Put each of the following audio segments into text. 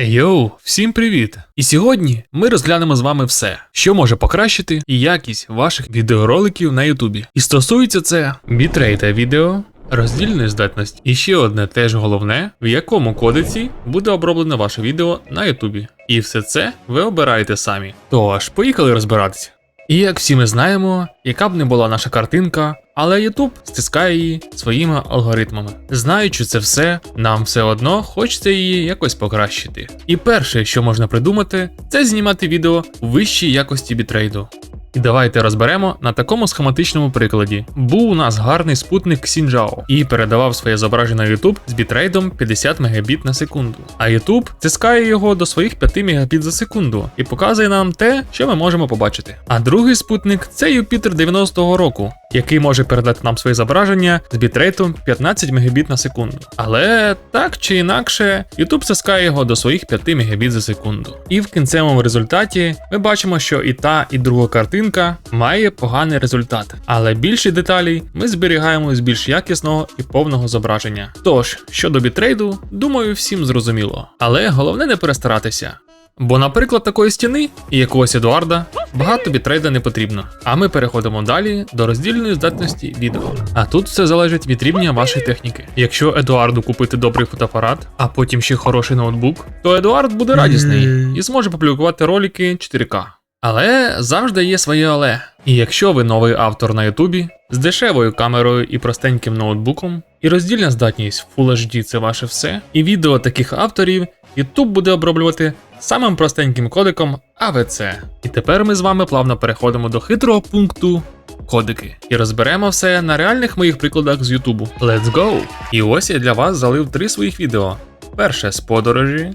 Йоу, всім привіт! І сьогодні ми розглянемо з вами все, що може покращити якість ваших відеороликів на Ютубі. І стосується це бітрейта відео, роздільної здатності і ще одне теж головне, в якому кодеці буде оброблено ваше відео на Ютубі. І все це ви обираєте самі. Тож, поїхали розбиратися. І як всі ми знаємо, яка б не була наша картинка, але YouTube стискає її своїми алгоритмами. Знаючи це все, нам все одно хочеться її якось покращити. І перше, що можна придумати, це знімати відео у вищій якості бітрейду. І давайте розберемо на такому схематичному прикладі. Був у нас гарний спутник Xinjiao і передавав своє зображення на YouTube з бітрейдом 50 Мбіт на секунду. А YouTube тискає його до своїх 5 Мбіт за секунду і показує нам те, що ми можемо побачити. А другий спутник це Юпітер 90-го року, який може передати нам своє зображення з бітрейтом 15 Мбіт на секунду. Але так чи інакше, YouTube стискає його до своїх 5 Мбіт за секунду. І в кінцевому результаті ми бачимо, що і та, і друга картинка має поганий результат, але більше деталей ми зберігаємо з більш якісного і повного зображення. Тож, щодо бітрейду, думаю, всім зрозуміло. Але головне не перестаратися. Бо, наприклад, такої стіни і якогось Едуарда багато бітрейда не потрібно. А ми переходимо далі до роздільної здатності відео. А тут все залежить від рівня вашої техніки. Якщо Едуарду купити добрий фотоапарат, а потім ще хороший ноутбук, то Едуард буде радісний і зможе публікувати ролики 4К. Але завжди є своє але. І якщо ви новий автор на Ютубі з дешевою камерою і простеньким ноутбуком, і роздільна здатність Full HD це ваше все, і відео таких авторів YouTube буде оброблювати самим простеньким кодиком AVC. І тепер ми з вами плавно переходимо до хитрого пункту кодики. І розберемо все на реальних моїх прикладах з Ютубу. Let's go! І ось я для вас залив три своїх відео: перше з подорожі,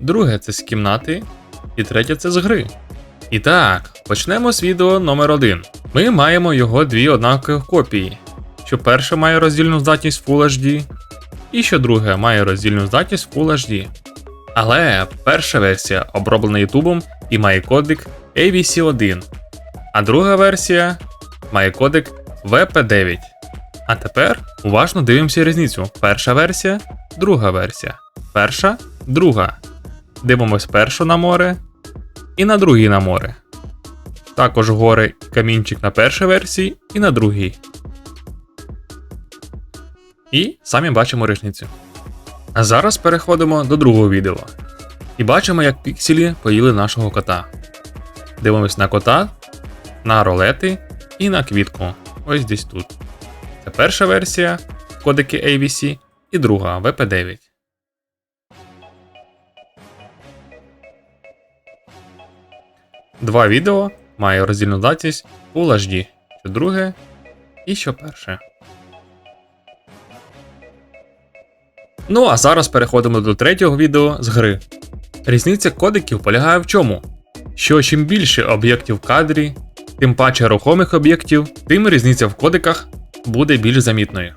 друге це з кімнати, і третє це з гри. І так, почнемо з відео номер 1 Ми маємо його дві однакові копії, що перше має роздільну здатність Full HD, і що друге має роздільну здатність Full HD. Але перша версія оброблена Ютубом і має кодик AVC1, а друга версія має кодик VP9. А тепер уважно дивимося різницю. Перша версія, друга версія. Перша, друга. Дивимось першу на море і на другій на море. Також гори і камінчик на першій версії і на другій. І самі бачимо різницю. А зараз переходимо до другого відео. І бачимо, як пікселі поїли нашого кота. Дивимось на кота, на ролети і на квітку. Ось десь тут. Це перша версія кодики AVC і друга VP9. Два відео має роздільну здатність Full HD, що друге і що перше. Ну а зараз переходимо до третього відео з гри. Різниця кодиків полягає в чому? Що чим більше об'єктів в кадрі, тим паче рухомих об'єктів, тим різниця в кодиках буде більш замітною.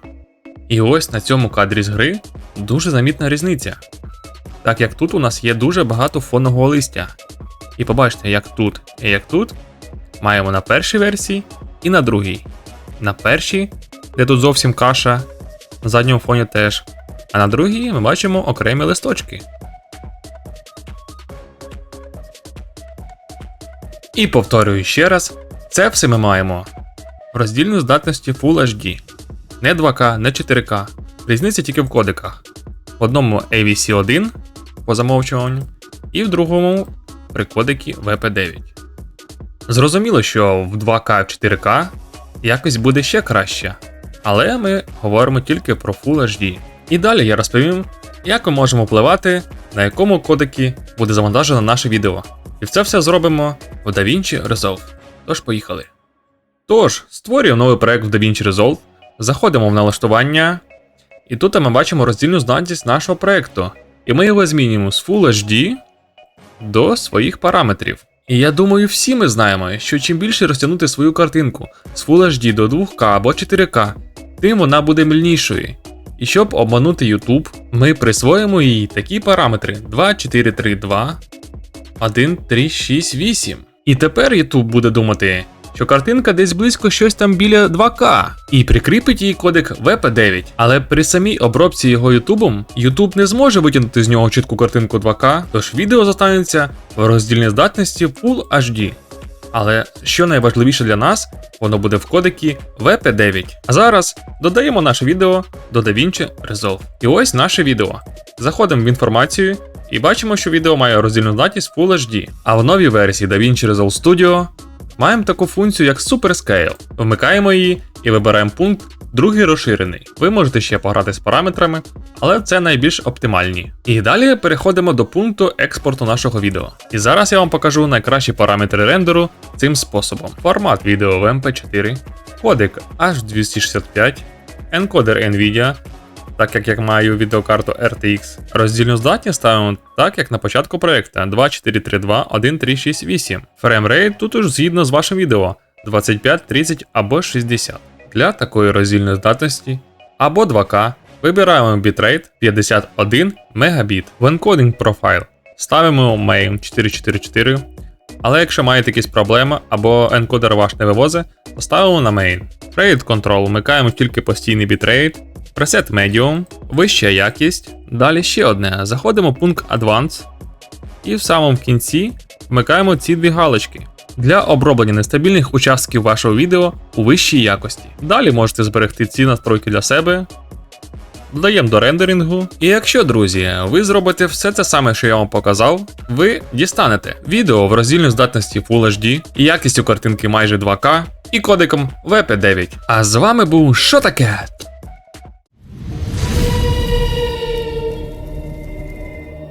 І ось на цьому кадрі з гри дуже замітна різниця. Так як тут у нас є дуже багато фонового листя, і побачите, як тут і як тут маємо на першій версії і на другій. На першій, де тут зовсім каша, на задньому фоні теж. А на другій ми бачимо окремі листочки. І повторюю ще раз: це все ми маємо в роздільній здатності Full HD. Не 2К, не 4К. Різниця тільки в кодиках. В одному AVC1 по замовчуванню, і в другому при кодекі VP9. Зрозуміло, що в 2К 4К якось буде ще краще, але ми говоримо тільки про Full HD. І далі я розповім, як ми можемо впливати, на якому кодекі буде завантажено наше відео. І це все зробимо в DaVinci Resolve. Тож поїхали. Тож, створюємо новий проект в DaVinci Resolve, заходимо в налаштування, і тут ми бачимо роздільну здатність нашого проекту. І ми його змінюємо з Full HD до своїх параметрів. І я думаю, всі ми знаємо, що чим більше розтягнути свою картинку з Full HD до 2К або 4К, тим вона буде мільнішою. І щоб обманути YouTube, ми присвоїмо їй такі параметри 2432, 1368. І тепер YouTube буде думати, що картинка десь близько щось там біля 2К, і прикріпить її кодек VP9. Але при самій обробці його Ютубом, Ютуб не зможе витягнути з нього чітку картинку 2К, тож відео зостанеться в роздільній здатності Full HD. Але що найважливіше для нас, воно буде в кодекі VP9. А зараз додаємо наше відео до DaVinci Resolve. І ось наше відео. Заходимо в інформацію і бачимо, що відео має роздільну здатність Full HD. А в новій версії DaVinci Resolve Studio маємо таку функцію, як Super Scale. Вмикаємо її і вибираємо пункт другий розширений. Ви можете ще пограти з параметрами, але це найбільш оптимальні. І далі переходимо до пункту експорту нашого відео. І зараз я вам покажу найкращі параметри рендеру цим способом: формат відео в MP4, кодек H265, енкодер NVIDIA. Так як я маю відеокарту RTX, роздільну здатність ставимо так, як на початку проекту 24321368. Фреймрейт тут уж згідно з вашим відео 25, 30 або 60. Для такої роздільної здатності або 2К вибираємо бітрейт 51 Мбіт. В encoding profile ставимо main 444. Але якщо маєте якісь проблеми або енкодер ваш не вивозить, то ставимо на main. Rate Control вмикаємо тільки постійний бітрейт. Пресет Medium, вища якість. Далі ще одне. Заходимо в пункт Advanced. І в самому кінці вмикаємо ці дві галочки для оброблення нестабільних участків вашого відео у вищій якості. Далі можете зберегти ці настройки для себе. Додаємо до рендерингу. І якщо, друзі, ви зробите все це саме, що я вам показав, ви дістанете відео в роздільній здатності Full HD якістю картинки майже 2К і кодиком VP9. А з вами був що таке?